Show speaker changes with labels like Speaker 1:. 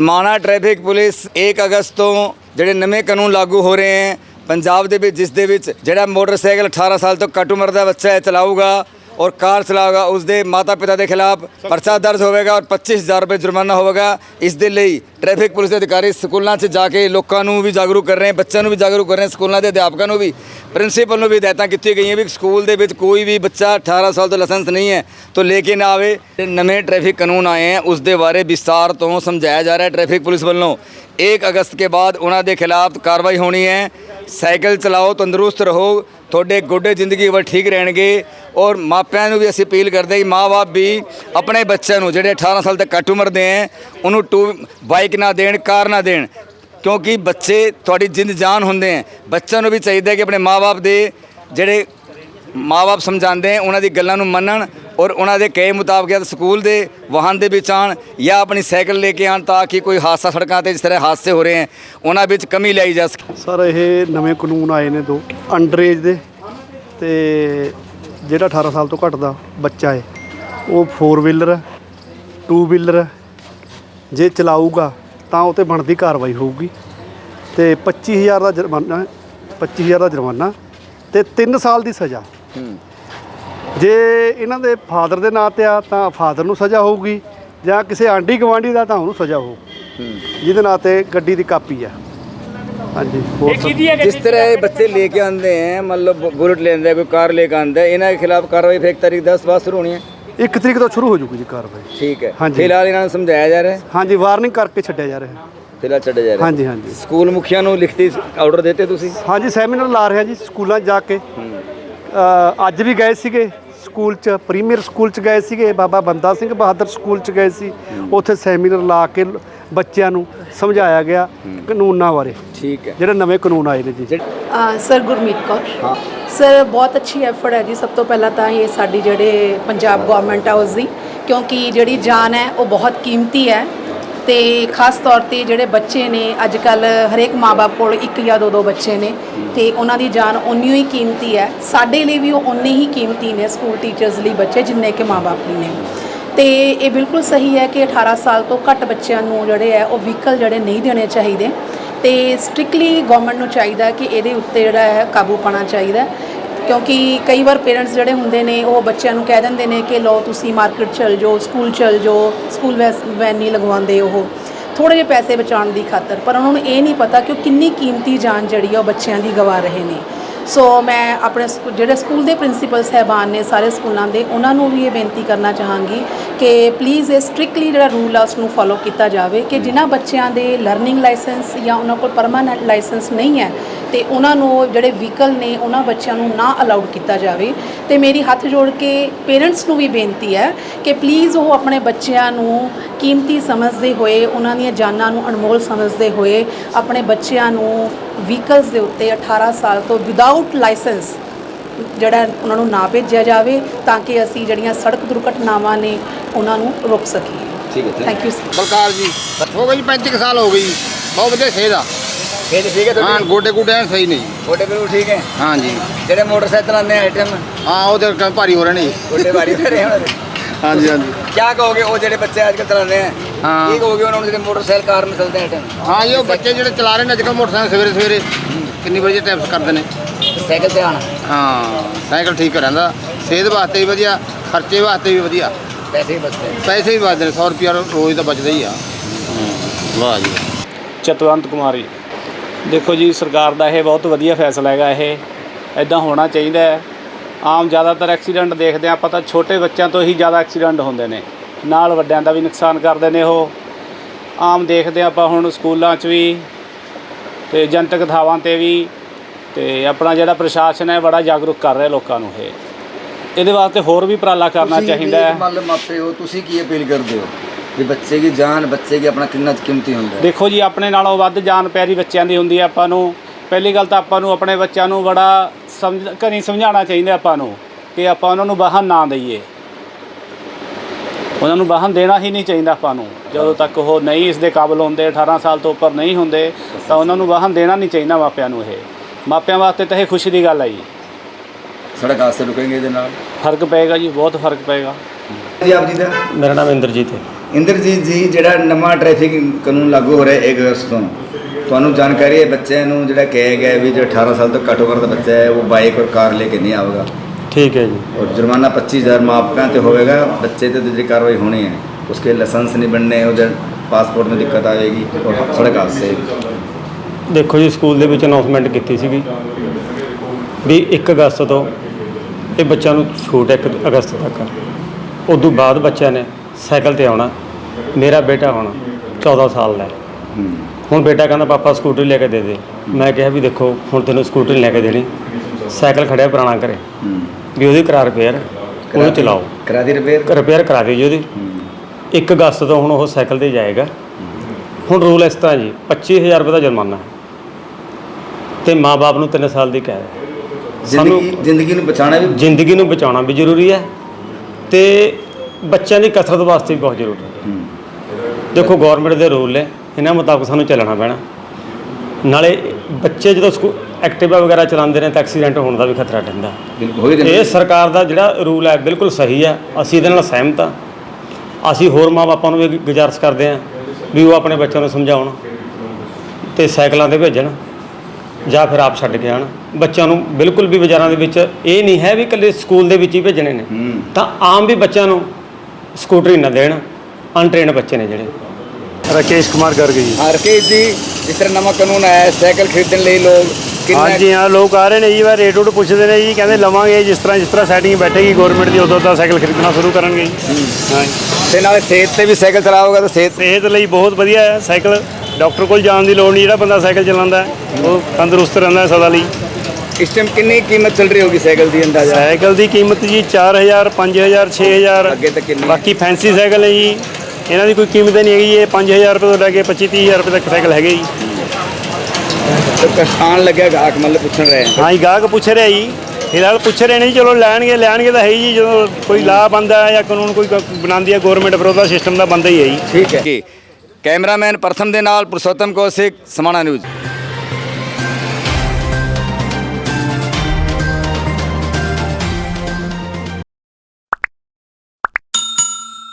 Speaker 1: Samana traffic police 1 ਅਗਸਤ ਤੋਂ ਜਿਹੜੇ ਨਵੇਂ ਕਾਨੂੰਨ ਲਾਗੂ ਹੋ ਰਹੇ ਹਨ ਪੰਜਾਬ ਦੇ ਵਿੱਚ, ਜਿਸ ਦੇ ਵਿੱਚ ਜਿਹੜਾ ਮੋਟਰਸਾਈਕਲ 18 ਸਾਲ ਤੋਂ ਘੱਟ ਉਮਰ ਦਾ ਬੱਚਾ ਹੈ, ਚਲਾਊਗਾ। ਔਰ ਕਾਰ ਚਲਾਊਗਾ ਉਸਦੇ ਮਾਤਾ ਪਿਤਾ ਦੇ ਖਿਲਾਫ ਪਰਚਾ ਦਰਜ ਹੋਵੇਗਾ ਔਰ 25000 ਰੁਪਏ ਜੁਰਮਾਨਾ ਹੋਵੇਗਾ। ਇਸ ਦੇ ਲਈ ਟ੍ਰੈਫਿਕ ਪੁਲਿਸ ਦੇ ਅਧਿਕਾਰੀ ਸਕੂਲਾਂ 'ਚ ਜਾ ਕੇ ਲੋਕਾਂ ਨੂੰ ਵੀ ਜਾਗਰੂਕ ਕਰ ਰਹੇ ਹਨ, ਬੱਚਿਆਂ ਨੂੰ ਵੀ ਜਾਗਰੂਕ ਕਰ ਰਹੇ ਹਨ, ਸਕੂਲਾਂ ਦੇ ਅਧਿਆਪਕਾਂ ਨੂੰ ਵੀ। ਪ੍ਰਿੰਸੀਪਲ ਨੂੰ ਵੀ ਹਦਾਇਤਾਂ ਕੀਤੀਆਂ ਗਈਆਂ ਵੀ ਸਕੂਲ ਦੇ ਵਿੱਚ ਕੋਈ ਵੀ ਬੱਚਾ 18 ਸਾਲ ਤੋਂ ਲਾਇਸੈਂਸ ਨਹੀਂ ਹੈ, ਤਾਂ ਲੈ ਕੇ ਨਾ ਆਵੇ। ਨਵੇਂ ਟ੍ਰੈਫਿਕ ਕਾਨੂੰਨ ਆਏ ਹਨ ਉਸ ਦੇ ਬਾਰੇ ਵਿਸਤਾਰ ਤੋਂ ਸਮਝਾਇਆ ਜਾ ਰਿਹਾ ਹੈ ਟ੍ਰੈਫਿਕ ਪੁਲਿਸ ਵੱਲੋਂ। 1 ਅਗਸਤ ਕੇ ਬਾਅਦ ਉਹਨਾਂ ਦੇ ਖਿਲਾਫ ਕਾਰਵਾਈ ਹੋਣੀ ਹੈ। ਸਾਈਕਲ ਚਲਾਓ, ਤੰਦਰੁਸਤ ਰਹੋ, ਤੁਹਾਡੇ ਗੋਡੇ ਜ਼ਿੰਦਗੀ ਭਰ ਠੀਕ ਰਹਿਣਗੇ ਔਰ ਮਾਪਿਆਂ ਨੂੰ ਵੀ ਅਸੀਂ ਅਪੀਲ ਕਰਦੇ ਹਾਂ ਕਿ ਮਾਪੇ ਵੀ ਆਪਣੇ ਬੱਚਿਆਂ ਨੂੰ ਜਿਹੜੇ 18 ਸਾਲ ਤੱਕ ਘੱਟ ਉਮਰ ਦੇ ਹੈ, ਉਹਨੂੰ ਟੂ, ਬਾਈਕ ਨਾ ਦੇਣ, ਕਾਰ ਨਾ ਦੇਣ, ਕਿਉਂਕਿ ਬੱਚੇ ਤੁਹਾਡੀ ਜਿੰਦ ਜਾਨ ਹੁੰਦੇ ਹੈ। ਬੱਚਿਆਂ ਨੂੰ ਵੀ ਚਾਹੀਦਾ ਕਿ ਆਪਣੇ ਮਾਪੇ ਦੇ ਜਿਹੜੇ ਮਾਪੇ ਸਮਝਾਉਂਦੇ ਹੈ, ਉਹਨਾਂ ਦੀ ਗੱਲਾਂ ਨੂੰ ਮੰਨਣ ਔਰ ਉਹਨਾਂ ਦੇ ਕਹੇ ਮੁਤਾਬਕ ਜਾਂ ਸਕੂਲ ਦੇ ਵਾਹਨ ਦੇ ਵਿੱਚ ਆਉਣ ਜਾਂ ਆਪਣੀ ਸਾਈਕਲ ਲੈ ਕੇ ਆਉਣ ਤਾਂ ਕਿ ਕੋਈ ਹਾਦਸਾ ਸੜਕਾਂ ਤੇ ਜਿਸ ਤਰ੍ਹਾਂ ਹਾਦਸੇ ਹੋ ਰਹੇ ਹੈ ਉਹਨਾਂ ਵਿੱਚ ਕਮੀ ਲਿਆਈ ਜਾ ਸਕੇ।
Speaker 2: ਸਰ ਇਹ ਨਵੇਂ ਕਾਨੂੰਨ ਆਏ ਨੇ ਦੋ। ਅੰਡਰ ਏਜ ਦੇ ਤੇ ਜਿਹੜਾ 18 ਸਾਲ ਤੋਂ ਘੱਟ ਦਾ ਬੱਚਾ ਹੈ ਉਹ 4 ਵੀਲਰ ਟੂ ਵੀਲਰ ਜੇ ਚਲਾਊਗਾ ਤਾਂ ਉਹ ਤੇ ਬਣਦੀ ਕਾਰਵਾਈ ਹੋਊਗੀ। ਤੇ 25000 ਦਾ ਜੁਰਮਾਨਾ ਹੈ, 25000 ਦਾ ਜੁਰਮਾਨਾ ਤੇ 3 ਸਾਲ ਦੀ ਸਜ਼ਾ। ਜੇ ਇਹਨਾਂ ਦੇ ਫਾਦਰ ਦੇ ਨਾਂ ਤੇ ਆ ਤਾਂ ਫਾਦਰ ਨੂੰ ਸਜ਼ਾ ਹੋਊਗੀ ਜਾਂ ਕਿਸੇ ਆਂਡੀ ਗਵਾਂਡੀ ਦਾ ਤਾਂ ਉਹਨੂੰ ਸਜ਼ਾ ਹੋਊ। ਜਿਹਦੇ ਨਾਂ ਤੇ ਗੱਡੀ ਦੀ ਕਾਪੀ ਆ। ਹਾਂਜੀ
Speaker 1: ਜਿਸ ਤਰ੍ਹਾਂ ਇਹ ਬੱਚੇ ਲੈ ਕੇ ਆਉਂਦੇ ਆ ਮਤਲਬ ਬੁਲਟ ਲੈਂਦੇ ਕੋਈ ਕਾਰ ਲੈ ਕੇ ਆਉਂਦਾ ਇਹਨਾਂ ਦੇ ਖਿਲਾਫ ਕਾਰਵਾਈ ਫਿਰ 1 10 ਬਾਅਦ ਸ਼ੁਰੂ ਹੋਣੀ ਹੈ।
Speaker 2: ਇੱਕ ਤਰੀਕ ਤੋਂ ਸ਼ੁਰੂ ਹੋ ਜੂਗੀ ਜੀ ਕਾਰਵਾਈ।
Speaker 1: ਠੀਕ ਹੈ। ਫਿਲਹਾਲ ਇਹਨਾਂ ਨੂੰ ਸਮਝਾਇਆ ਜਾ ਰਿਹਾ ਹੈ।
Speaker 2: ਹਾਂਜੀ ਵਾਰਨਿੰਗ ਕਰਕੇ ਛੱਡਿਆ ਜਾ ਰਿਹਾ ਹੈ।
Speaker 1: ਫਿਲਹਾਲ ਛੱਡਿਆ ਜਾ ਰਿਹਾ
Speaker 2: ਹਾਂਜੀ ਹਾਂਜੀ।
Speaker 1: ਸਕੂਲ ਮੁਖੀਆਂ ਨੂੰ ਲਿਖਤੀ ਆਰਡਰ ਦਿੱਤੇ ਤੁਸੀਂ?
Speaker 2: ਹਾਂਜੀ ਸੈਮੀਨਾਰ ਲਾ ਰਹੇ ਜੀ ਸਕੂਲਾਂ ਜਾ ਕੇ। ਅੱਜ ਵੀ ਗਏ ਸੀਗੇ। ਸਕੂਲ 'ਚ ਪ੍ਰੀਮੀਅਰ ਸਕੂਲ 'ਚ ਗਏ ਸੀਗੇ ਬਾਬਾ ਬੰਦਾ ਸਿੰਘ ਬਹਾਦਰ ਸਕੂਲ 'ਚ ਗਏ ਸੀ। ਉੱਥੇ ਸੈਮੀਨਾਰ ਲਾ ਕੇ ਬੱਚਿਆਂ ਨੂੰ ਸਮਝਾਇਆ ਗਿਆ ਕਾਨੂੰਨਾਂ ਬਾਰੇ।
Speaker 1: ਠੀਕ ਹੈ।
Speaker 2: ਜਿਹੜੇ ਨਵੇਂ ਕਾਨੂੰਨ ਆਏ ਨੇ ਜੀ।
Speaker 3: ਸਰ ਗੁਰਮੀਤ ਕੌਰ।
Speaker 1: ਹਾਂ।
Speaker 3: ਸਰ ਬਹੁਤ ਅੱਛੀ ਐਫਰਟ ਹੈ ਜੀ। ਸਭ ਤੋਂ ਪਹਿਲਾਂ ਤਾਂ ਇਹ ਸਾਡੀ ਜਿਹੜੇ ਪੰਜਾਬ ਗਵਰਨਮੈਂਟ ਆ ਉਸ ਦੀ ਕਿਉਂਕਿ ਜਿਹੜੀ ਜਾਨ ਹੈ ਉਹ ਬਹੁਤ ਕੀਮਤੀ ਹੈ। ਤੇ ਖਾਸ ਤੌਰ ਤੇ ਜਿਹੜੇ ਬੱਚੇ ਨੇ ਅੱਜ ਕੱਲ ਹਰੇਕ ਮਾਪੇ ਕੋਲ ਇੱਕ ਜਾਂ ਦੋ ਦੋ ਬੱਚੇ ਨੇ, ਤੇ ਉਹਨਾਂ ਦੀ ਜਾਨ ਓਨੀ ਹੀ ਕੀਮਤੀ ਹੈ। ਸਾਡੇ ਲਈ ਵੀ ਉਹ ਓਨੇ ਹੀ ਕੀਮਤੀ ਨੇ ਸਕੂਲ ਟੀਚਰਸ ਲਈ ਬੱਚੇ, ਜਿੰਨੇ ਕਿ ਮਾਪੇ ਲਈ ਨੇ। ਤੇ ਇਹ ਬਿਲਕੁਲ ਸਹੀ ਹੈ ਕਿ 18 ਸਾਲ ਤੋਂ ਘੱਟ ਬੱਚਿਆਂ ਨੂੰ ਜਿਹੜੇ ਹੈ, ਉਹ ਵਹੀਕਲ ਜਿਹੜੇ ਨਹੀਂ ਦੇਣੇ ਚਾਹੀਦੇ। ਤੇ ਸਟ੍ਰਿਕਟਲੀ ਗਵਰਨਮੈਂਟ ਨੂੰ ਚਾਹੀਦਾ ਕਿ ਇਹਦੇ ਉੱਤੇ ਜਿਹੜਾ ਹੈ ਕਾਬੂ ਪਾਣਾ ਚਾਹੀਦਾ ਕਿਉਂਕਿ ਕਈ ਵਾਰ ਪੇਰੈਂਟਸ ਜਿਹੜੇ ਹੁੰਦੇ ਨੇ, ਉਹ ਬੱਚਿਆਂ ਨੂੰ ਕਹਿ ਦਿੰਦੇ ਨੇ ਕਿ ਲਓ ਤੁਸੀਂ ਮਾਰਕੀਟ ਚਲ ਜਾਓ ਸਕੂਲ ਚਲ ਜਾਓ ਸਕੂਲ ਵੈਸ ਵੈਨ ਨਹੀਂ ਲਗਵਾਉਂਦੇ ਉਹ। ਥੋੜੇ ਜਿਹੇ ਪੈਸੇ ਬਚਾਉਣ ਦੀ ਖਾਤਰ। ਪਰ ਉਹਨਾਂ ਨੂੰ ਇਹ ਨਹੀਂ ਪਤਾ ਕਿ ਉਹ ਕਿੰਨੀ ਕੀਮਤੀ ਜਾਨ ਜਿਹੜੀ ਆ ਉਹ ਬੱਚਿਆਂ ਦੀ ਗਵਾ ਰਹੇ ਨੇ। ਸੋ ਮੈਂ ਆਪਣੇ ਜਿਹੜੇ ਸਕੂਲ ਦੇ ਪ੍ਰਿੰਸੀਪਲ ਸਹਿਬਾਨ ਨੇ ਸਾਰੇ ਸਕੂਲਾਂ ਦੇ ਉਹਨਾਂ ਨੂੰ ਵੀ ਇਹ ਬੇਨਤੀ ਕਰਨਾ ਚਾਹਾਂਗੀ ਕਿ ਪਲੀਜ਼ ਇਹ ਸਟ੍ਰਿਕਟਲੀ ਜਿਹੜਾ ਰੂਲ ਆ ਉਸ ਨੂੰ ਫੋਲੋ ਕੀਤਾ ਜਾਵੇ ਕਿ ਜਿਨ੍ਹਾਂ ਬੱਚਿਆਂ ਦੇ ਲਰਨਿੰਗ ਲਾਇਸੈਂਸ ਜਾਂ ਉਹਨਾਂ ਕੋਲ ਪਰਮਾਨੈਂਟ ਲਾਇਸੈਂਸ ਨਹੀਂ ਹੈ ਤੇ ਉਹਨਾਂ ਨੂੰ ਜਿਹੜੇ ਵਹੀਕਲ ਨੇ ਉਹਨਾਂ ਬੱਚਿਆਂ ਨੂੰ ਨਾ ਅਲਾਉਡ ਕੀਤਾ ਜਾਵੇ। ਤੇ ਮੇਰੀ ਹੱਥ ਜੋੜ ਕੇ ਪੇਰੈਂਟਸ ਨੂੰ ਵੀ ਬੇਨਤੀ ਹੈ ਕਿ ਪਲੀਜ਼ ਉਹ ਆਪਣੇ ਬੱਚਿਆਂ ਨੂੰ ਕੀਮਤੀ ਸਮਝਦੇ ਹੋਏ ਉਹਨਾਂ ਦੀਆਂ ਜਾਨਾਂ ਨੂੰ ਅਨਮੋਲ ਸਮਝਦੇ ਹੋਏ ਆਪਣੇ ਬੱਚਿਆਂ ਨੂੰ ਵਹੀਕਲਸ ਦੇ ਉੱਤੇ 18 ਸਾਲ ਤੋਂ ਵਿਦਆਊਟ ਲਾਇਸੈਂਸ ਜਿਹੜਾ ਉਹਨਾਂ ਨੂੰ ਨਾ ਭੇਜਿਆ ਜਾਵੇ ਤਾਂ ਕਿ ਅਸੀਂ ਜਿਹੜੀਆਂ ਸੜਕ ਦੁਰਘਟਨਾਵਾਂ ਨੇ ਉਹਨਾਂ ਨੂੰ ਰੋਕ ਸਕੀਏ।
Speaker 1: ਠੀਕ ਹੈ
Speaker 3: ਥੈਂਕ ਯੂ
Speaker 4: ਬਲਕਾਰ ਜੀ ਹੋ ਗਈ 35 ਸਾਲ ਹੋ ਗਈ। ਬਹੁਤ ਵਧੀਆ ਸੇਧ ਆ।
Speaker 1: ਖੇਤ ਠੀਕ ਹੈ
Speaker 4: ਹਾਂ ਗੋਡੇ ਗੋਡੇ ਸਹੀ ਨਹੀਂ
Speaker 1: ਛੋਟੇ ਬਿਲਕੁਲ ਠੀਕ ਹੈ?
Speaker 4: ਹਾਂ ਜੀ।
Speaker 1: ਜਿਹੜੇ ਮੋਟਰਸਾਈਕਲ ਆਉਂਦੇ ਆਈਟਮ
Speaker 4: ਹਾਂ ਉਹ ਤੇ ਭਾਰੀ ਹੋ ਰਹੇ ਨੇ
Speaker 1: ਗੋਡੇ ਭਾਰੀ ਹੋ ਰਹੇ ਹੋਣੇ।
Speaker 4: ਹਾਂਜੀ ਹਾਂਜੀ।
Speaker 1: ਕੀ ਕਹੋਗੇ ਉਹ ਜਿਹੜੇ ਬੱਚੇ ਅੱਜ ਕੱਲ੍ਹ ਚਲਾਉਂਦੇ ਆ?
Speaker 4: ਹਾਂ। ਉਹ ਬੱਚੇ ਜਿਹੜੇ ਚਲਾ ਰਹੇ ਨੇ ਅੱਜਕੱਲ ਮੋਟਰਸਾਈਕਲ ਸਵੇਰੇ ਸਵੇਰੇ ਕਿੰਨੀ ਵਜੇ ਟੈਪਸ ਕਰਦੇ ਨੇ। ਹਾਂ ਸਾਈਕਲ ਠੀਕ ਰਹਿੰਦਾ ਸਿਹਤ ਵਾਸਤੇ ਵੀ ਵਧੀਆ ਖਰਚੇ ਵਾਸਤੇ ਵੀ ਵਧੀਆ।
Speaker 1: ਪੈਸੇ
Speaker 4: ਵੀ ਬਚਦੇ ਨੇ 100 ਰੁਪਿਆ ਰੋਜ਼ ਦਾ ਬਚਦਾ ਹੀ ਆ। ਵਾਹ ਜੀ।
Speaker 5: ਚਤਵੰਤ ਕੁਮਾਰੀ ਦੇਖੋ ਜੀ ਸਰਕਾਰ ਦਾ ਇਹ ਬਹੁਤ ਵਧੀਆ ਫੈਸਲਾ ਹੈਗਾ ਇਹ। ਐਦਾਂ ਹੋਣਾ ਚਾਹੀਦਾ ਆਮ ਜ਼ਿਆਦਾਤਰ ਐਕਸੀਡੈਂਟ ਦੇਖਦੇ ਆ ਆਪਾਂ ਤਾਂ ਛੋਟੇ ਬੱਚਿਆਂ ਤੋਂ ਹੀ ਜ਼ਿਆਦਾ ਐਕਸੀਡੈਂਟ ਹੁੰਦੇ ਨੇ। ਨਾਲ ਵੱਡਿਆਂ ਦਾ ਵੀ ਨੁਕਸਾਨ ਕਰਦੇ ਨੇ ਉਹ। ਆਮ ਦੇਖਦੇ ਆਪਾਂ ਹੁਣ ਸਕੂਲਾਂ 'ਚ ਵੀ ਤੇ ਜਨਤਕ ਥਾਵਾਂ ਤੇ ਵੀ ਤੇ ਆਪਣਾ ਜਿਹੜਾ ਪ੍ਰਸ਼ਾਸਨ ਹੈ ਬੜਾ ਜਾਗਰੂਕ ਕਰ ਰਿਹਾ ਲੋਕਾਂ ਨੂੰ ਇਹ। ਇਹਦੇ ਵਾਸਤੇ ਹੋਰ ਵੀ ਉਪਰਾਲਾ ਕਰਨਾ ਚਾਹੀਦਾ ਹੈ।
Speaker 1: ਮੰਨ ਲਓ ਮਾਪੇ ਹੋ ਤੁਸੀਂ ਕੀ ਅਪੀਲ ਕਰਦੇ ਹੋ? ਵੀ ਬੱਚੇ ਦੀ ਜਾਨ ਬੱਚੇ ਕੀ ਆਪਣਾ ਕਿੰਨਾ ਕੀਮਤੀ ਹੁੰਦਾ ਹੈ?
Speaker 5: ਦੇਖੋ ਜੀ ਆਪਣੇ ਨਾਲੋਂ ਵੱਧ ਜਾਨ ਪਿਆਰੀ ਬੱਚਿਆਂ ਦੀ ਹੁੰਦੀ ਹੈ ਆਪਾਂ ਨੂੰ। ਪਹਿਲੀ ਗੱਲ ਤਾਂ ਆਪਾਂ ਨੂੰ ਆਪਣੇ ਬੱਚਿਆਂ ਨੂੰ ਬੜਾ ਸਮਝ ਘਰੀ ਸਮਝਾਉਣਾ ਚਾਹੀਦਾ ਆਪਾਂ ਨੂੰ ਕਿ ਆਪਾਂ ਉਹਨਾਂ ਨੂੰ ਵਾਹਨ ਨਾ ਦਈਏ। ਉਹਨਾਂ ਨੂੰ ਵਾਹਨ ਦੇਣਾ ਹੀ ਨਹੀਂ ਚਾਹੀਦਾ ਆਪਾਂ ਨੂੰ। ਜਦੋਂ ਤੱਕ ਉਹ ਨਹੀਂ ਇਸ ਦੇ ਕਾਬਲ ਹੁੰਦੇ 18 ਸਾਲ ਤੋਂ ਉੱਪਰ ਨਹੀਂ ਹੁੰਦੇ ਤਾਂ ਉਹਨਾਂ ਨੂੰ ਵਾਹਨ ਦੇਣਾ ਨਹੀਂ ਚਾਹੀਦਾ ਮਾਪਿਆਂ ਨੂੰ ਇਹ। ਮਾਪਿਆਂ ਵਾਸਤੇ ਤਾਂ ਇਹ ਖੁਸ਼ੀ ਦੀ ਗੱਲ ਹੈ ਜੀ।
Speaker 1: ਸੜਕ ਹਾਦਸੇ ਰੁਕਣਗੇ ਇਹਦੇ ਨਾਲ?
Speaker 5: ਫ਼ਰਕ ਪਏਗਾ ਜੀ ਬਹੁਤ ਫ਼ਰਕ ਪਏਗਾ।
Speaker 1: ਜੀ ਆਪ ਜੀ ਦਾ?
Speaker 6: ਮੇਰਾ ਨਾਮ ਇੰਦਰਜੀਤ ਹੈ।
Speaker 1: ਇੰਦਰਜੀਤ ਜੀ ਜਿਹੜਾ ਨਵਾਂ ਟ੍ਰੈਫਿਕ ਕਾਨੂੰਨ ਲਾਗੂ ਹੋ ਰਿਹਾ 1 ਅਗਸਤ ਤੋਂ। ਤੁਹਾਨੂੰ ਜਾਣਕਾਰੀ ਹੈ ਬੱਚਿਆਂ ਨੂੰ ਜਿਹੜਾ ਕਿਹਾ ਗਿਆ ਵੀ ਜੋ 18 ਸਾਲ ਤੋਂ ਘੱਟ ਉਮਰ ਦਾ ਬੱਚਾ ਹੈ ਉਹ ਬਾਈਕ ਔਰ ਕਾਰ ਲੈ ਕੇ ਨਹੀਂ ਆਵੇਗਾ।
Speaker 6: ਠੀਕ ਹੈ ਜੀ
Speaker 1: और जुर्माना पच्चीस हज़ार मापियाँ तो होएगा बच्चे तो जो कार्रवाई होनी है उसके लाइसेंस नहीं बनने उधर पासपोर्ट में दिक्कत आएगी और सड़क हादसे
Speaker 6: ਦੇਖੋ ਜੀ ਸਕੂਲ ਦੇ ਵਿੱਚ ਅਨਾਉਂਸਮੈਂਟ ਕੀਤੀ ਸੀਗੀ ਵੀ 1 ਅਗਸਤ ਤੋਂ ਇਹ ਬੱਚਿਆਂ ਨੂੰ ਛੂਟ ਹੈ 1 ਅਗਸਤ ਤੱਕ ਉਦੋਂ ਬਾਅਦ ਬੱਚਿਆਂ ਨੇ ਸਾਈਕਲ ਤੇ ਆਉਣਾ ਮੇਰਾ ਬੇਟਾ ਹੁਣ 14 ਸਾਲ ਦਾ ਹੈ ਹੁਣ ਬੇਟਾ ਕਹਿੰਦਾ ਪਾਪਾ ਸਕੂਟਰ ਲੈ ਕੇ ਦੇ ਦੇ ਮੈਂ ਕਿਹਾ ਵੀ ਦੇਖੋ ਹੁਣ ਤੈਨੂੰ ਸਕੂਟਰ ਨਹੀਂ ਲੈ ਕੇ ਦੇਣੀ ਸਾਈਕਲ ਖੜਿਆ ਪੁਰਾਣਾ ਘਰੇ ਵੀ ਉਹਦੀ ਕਰਾ ਰਿਪੇਅਰ ਉਹਨੂੰ ਚਲਾਓ।
Speaker 1: ਕਰਾ ਦੀ ਰਿਪੇਅਰ
Speaker 6: ਰਿਪੇਅਰ ਕਰਾ ਦਿਓ ਜੀ ਉਹਦੀ। 1 ਅਗਸਤ ਤੋਂ ਹੁਣ ਉਹ ਸਾਈਕਲ ਤੇ ਜਾਏਗਾ। ਹੁਣ ਰੂਲ ਇਸ ਤਰ੍ਹਾਂ ਜੀ 25000 ਰੁਪਏ ਦਾ ਜੁਰਮਾਨਾ ਤੇ ਮਾਪੇ ਨੂੰ 3 ਸਾਲ ਦੀ ਕੈਦ।
Speaker 1: ਜ਼ਿੰਦਗੀ ਜ਼ਿੰਦਗੀ ਨੂੰ ਬਚਾਉਣਾ ਵੀ
Speaker 6: ਜ਼ਿੰਦਗੀ ਨੂੰ ਬਚਾਉਣਾ ਵੀ ਜ਼ਰੂਰੀ ਹੈ। ਤੇ ਬੱਚਿਆਂ ਦੀ ਕਸਰਤ ਵਾਸਤੇ ਵੀ ਬਹੁਤ ਜ਼ਰੂਰੀ ਹੈ। ਦੇਖੋ ਗਵਰਨਮੈਂਟ ਦੇ ਰੂਲ ਨੇ। ਇਹਨਾਂ ਮੁਤਾਬਕ ਸਾਨੂੰ ਚੱਲਣਾ ਪੈਣਾ। ਨਾਲੇ ਬੱਚੇ ਜਦੋਂ ਸਕੂਲ ਐਕਟਿਵਾ ਵਗੈਰਾ ਚਲਾਉਂਦੇ ਨੇ ਤਾਂ ਐਕਸੀਡੈਂਟ ਹੋਣ ਦਾ ਵੀ ਖਤਰਾ ਰਹਿੰਦਾ।
Speaker 1: ਬਿਲਕੁਲ ਹੋ ਹੀ
Speaker 6: ਇਹ ਸਰਕਾਰ ਦਾ ਜਿਹੜਾ ਰੂਲ ਹੈ ਬਿਲਕੁਲ ਸਹੀ ਹੈ। ਅਸੀਂ ਇਹਦੇ ਨਾਲ ਸਹਿਮਤ ਹਾਂ। ਅਸੀਂ ਹੋਰ ਮਾਪਿਆਂ ਨੂੰ ਵੀ ਗੁਜ਼ਾਰਿਸ਼ ਕਰਦੇ ਹਾਂ ਵੀ ਉਹ ਆਪਣੇ ਬੱਚਿਆਂ ਨੂੰ ਸਮਝਾਉਣ ਤੇ ਸਾਈਕਲਾਂ ਤੇ ਭੇਜਣ ਜਾਂ ਫਿਰ ਆਪ ਛੱਡ ਕੇ ਆਣ ਬੱਚਿਆਂ ਨੂੰ ਬਿਲਕੁਲ ਵੀ ਬਾਜ਼ਾਰਾਂ ਦੇ ਵਿੱਚ ਇਹ ਨਹੀਂ ਹੈ ਵੀ ਇਕੱਲੇ ਸਕੂਲ ਦੇ ਵਿੱਚ ਹੀ ਭੇਜਣੇ ਨੇ। ਤਾਂ ਆਮ ਵੀ ਬੱਚਿਆਂ ਨੂੰ ਸਕੂਟਰੀ ਨਾ ਦੇਣ ਅਨਟ੍ਰੇਨਡ ਬੱਚੇ ਨੇ ਜਿਹੜੇ।
Speaker 7: ਰਾਕੇਸ਼ ਕੁਮਾਰ ਗਰਗ ਜੀ।
Speaker 1: ਹਰਕੇਸ਼ ਜੀ ਜਿਸ ਤਰ੍ਹਾਂ ਨਵਾਂ ਕਾਨੂੰਨ ਆਇਆ ਹੈ, ਸਾਈਕਲ ਖਰੀਦਣ ਲਈ ਲੋਕ
Speaker 7: ਹਾਂਜੀ ਹਾਂ ਲੋਕ ਆ ਰਹੇ ਨੇ ਜੀ ਵਾ ਰੇਟ ਰੂਟ ਪੁੱਛਦੇ ਨੇ ਜੀ ਕਹਿੰਦੇ ਲਵਾਂਗੇ ਜਿਸ ਤਰ੍ਹਾਂ ਜਿਸ ਤਰ੍ਹਾਂ ਸੈਟਿੰਗ ਬੈਠੇਗੀ ਗਵਰਨਮੈਂਟ ਦੀ ਉਦੋਂ ਦਾ ਸਾਈਕਲ ਖਰੀਦਣਾ ਸ਼ੁਰੂ ਕਰਨਗੇ ਜੀ। ਹਾਂਜੀ।
Speaker 1: ਤੇ ਨਾਲੇ ਸਿਹਤ ਤੇ ਵੀ ਸਾਈਕਲ ਚਲਾਓਗਾ ਤਾਂ ਸਿਹਤ
Speaker 7: ਸਿਹਤ ਲਈ ਬਹੁਤ ਵਧੀਆ ਹੈ ਸਾਈਕਲ ਡਾਕਟਰ ਕੋਲ ਜਾਣ ਦੀ ਲੋੜ ਨਹੀਂ ਜਿਹੜਾ ਬੰਦਾ ਸਾਈਕਲ ਚਲਾਉਂਦਾ ਹੈ, ਉਹ ਤੰਦਰੁਸਤ ਰਹਿੰਦਾ ਹੈ ਸਦਾ ਲਈ।
Speaker 1: ਇਸ ਟਾਈਮ ਕਿੰਨੀ ਕੀਮਤ ਚੱਲ ਰਹੀ ਹੋਗੀ ਸਾਈਕਲ ਦੀ ਅੰਦਾਜ਼ਾ?
Speaker 7: ਸਾਈਕਲ ਦੀ ਕੀਮਤ ਜੀ 4000 5000 6000
Speaker 1: ਅੱਗੇ ਤੱਕ ਕਿੰਨੀ?
Speaker 7: ਬਾਕੀ ਫੈਂਸੀ ਸਾਈਕਲ ਹੈ ਜੀ ਇਹਨਾਂ ਦੀ ਕੋਈ ਕੀਮਤ ਨਹੀਂ ਹੈਗੀ ਇਹ 5000 ਰੁਪਏ ਤੋਂ ਲੈ ਕੇ 25 30000 ਰੁਪਏ ਤੱਕ ਸਾਈਕਲ ਹੈਗੇ ਜੀ।
Speaker 1: ਤੇ ਪਛਾਣ ਲੱਗਿਆ ਗਾਹਕ ਮਤਲਬ ਪੁੱਛਣ ਰਹੇ ਹੈ
Speaker 7: ਹਾਂ ਜੀ ਗਾਹਕ ਪੁੱਛ ਰਿਹਾ ਜੀ। ਫਿਲਹਾਲ ਪੁੱਛ ਰਹੇ ਨੇ ਜੀ ਚਲੋ ਲੈਣਗੇ ਲੈਣਗੇ ਤਾਂ ਹੈ ਹੀ ਜੀ ਜਦੋਂ ਕੋਈ ਲਾਅ ਬੰਦਾ ਜਾਂ ਕਾਨੂੰਨ ਕੋਈ ਕ- ਬਣਾਉਂਦੀ ਹੈ ਗਵਰਨਮੈਂਟ ਫਿਰ ਉਹਦਾ ਸਿਸਟਮ ਦਾ ਬੰਦਾ ਹੀ ਹੈ ਜੀ।
Speaker 1: ਠੀਕ ਹੈ। ਕੈਮਰਾਮੈਨ ਪ੍ਰਥਮ ਦੇ ਨਾਲ ਪੁਰਸ਼ੋਤਮ ਕੌਸ਼ਿਕ ਸਮਾਣਾ ਨਿਊਜ਼।